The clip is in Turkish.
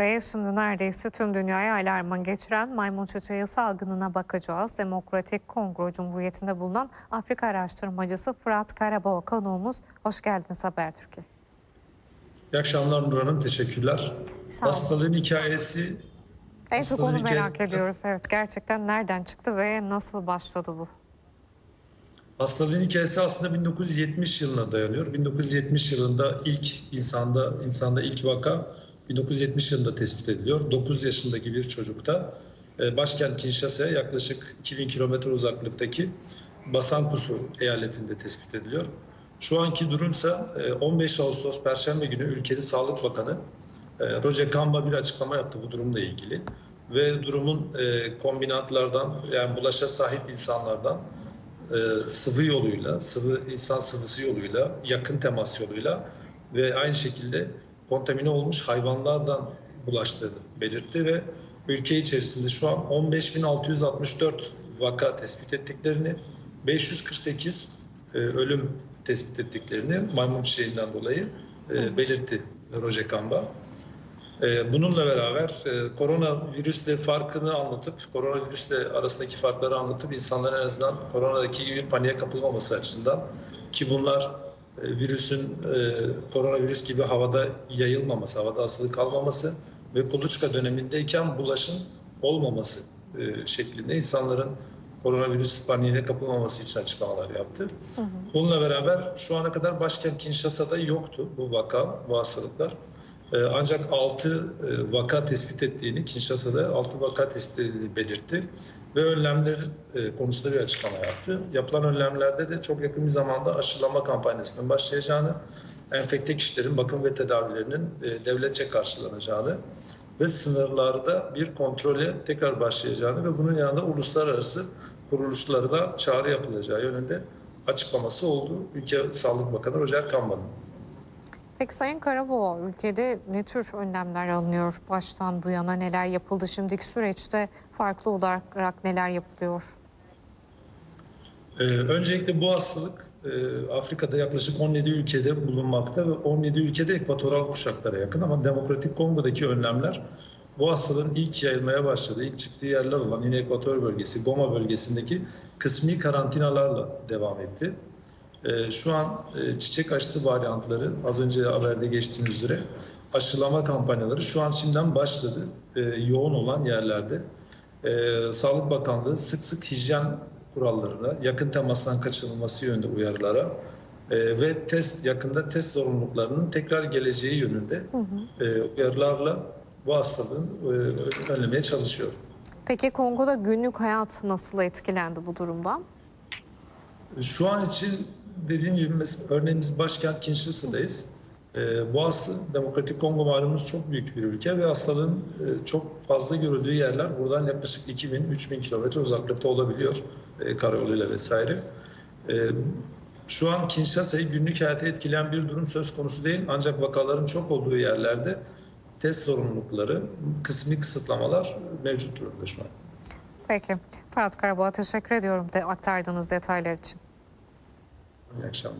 Ve şimdi neredeyse tüm dünyaya alarma geçiren maymun çiçeği salgınına bakacağız. Demokratik Kongo Cumhuriyeti'nde bulunan Afrika araştırmacısı Fırat Karabağ konuğumuz. Hoş geldiniz Habertürk'e. İyi akşamlar Nur Hanım, teşekkürler. Sağ. Hastalığın hikayesi En çok onu merak hikayesi- ediyoruz. Evet gerçekten nereden çıktı ve nasıl başladı bu? hastalığın hikayesi aslında 1970 yılına dayanıyor. 1970 yılında ilk insanda insanda ilk vaka 1970 yılında tespit ediliyor. 9 yaşındaki bir çocukta e, başkent Kinshasa'ya yaklaşık 2000 kilometre uzaklıktaki Basankusu eyaletinde tespit ediliyor. Şu anki durumsa e, 15 Ağustos Perşembe günü ülkenin Sağlık Bakanı e, Roger Kamba bir açıklama yaptı bu durumla ilgili ve durumun e, kombinatlardan yani bulaşa sahip insanlardan e, sıvı yoluyla, sıvı insan sıvısı yoluyla, yakın temas yoluyla ve aynı şekilde kontamine olmuş hayvanlardan bulaştığını belirtti ve ülke içerisinde şu an 15.664 vaka tespit ettiklerini, 548 e, ölüm tespit ettiklerini maymun çiçeğinden dolayı e, belirtti Roger Kamba. Ee, Bununla beraber e, koronavirüsle farkını anlatıp, koronavirüsle arasındaki farkları anlatıp insanların en azından koronadaki gibi paniğe kapılmaması açısından ki bunlar e, virüsün e, koronavirüs gibi havada yayılmaması, havada asılı kalmaması ve kuluçka dönemindeyken bulaşın olmaması e, şeklinde insanların koronavirüs paniğine kapılmaması için açıklamalar yaptı. Bununla beraber şu ana kadar başkent Kinshasa'da yoktu bu vaka, bu hastalıklar. Ee, Ancak 6 vaka tespit ettiğini, Kinshasa'da 6 vaka tespit edildiğini belirtti ve önlemler e, konusunda bir açıklama yaptı. Yapılan önlemlerde de çok yakın bir zamanda aşılama kampanyasının başlayacağını, enfekte kişilerin bakım ve tedavilerinin e, devletçe karşılanacağını ve sınırlarda bir kontrole tekrar başlayacağını ve bunun yanında uluslararası kuruluşlara da çağrı yapılacağı yönünde açıklaması oldu. Ülke Sağlık Bakanı Roger Kamba'nın. Peki Sayın Karaboğa ülkede ne tür önlemler alınıyor? Baştan bu yana neler yapıldı? Şimdiki süreçte farklı olarak neler yapılıyor? Ee, öncelikle bu hastalık e, Afrika'da yaklaşık 17 ülkede bulunmakta ve 17 ülkede ekvatoral kuşaklara yakın ama Demokratik Kongo'daki önlemler bu hastalığın ilk yayılmaya başladığı, ilk çıktığı yerler olan yine Ekvator bölgesi, Goma bölgesindeki kısmi karantinalarla devam etti. Ee, Şu an e, çiçek aşısı varyantları az önce haberde geçtiğiniz üzere aşılama kampanyaları şu an şimdiden başladı. Ee, Yoğun olan yerlerde. Ee, Sağlık Bakanlığı sık sık hijyen kurallarına, yakın temastan kaçınılması yönünde uyarılara e, ve test yakında test zorunluluklarının tekrar geleceği yönünde e, uyarılarla bu hastalığın e, önlemeye çalışıyor. Peki Kongo'da günlük hayat nasıl etkilendi bu durumdan? Şu an için dediğim gibi mes- örneğin biz başkent Kinshasa'dayız. Ee, bu hasta Demokratik Kongo malumunuz çok büyük bir ülke ve hastalığın e, çok fazla görüldüğü yerler buradan yaklaşık 2000-3000 kilometre uzaklıkta olabiliyor e, karayoluyla vesaire. E, şu an Kinshasa'yı günlük hayata etkileyen bir durum söz konusu değil ancak vakaların çok olduğu yerlerde test zorunlulukları, kısmi kısıtlamalar mevcut durumda şu an. Peki Fırat Karaboğa teşekkür ediyorum de aktardığınız detaylar için. İyi akşamlar.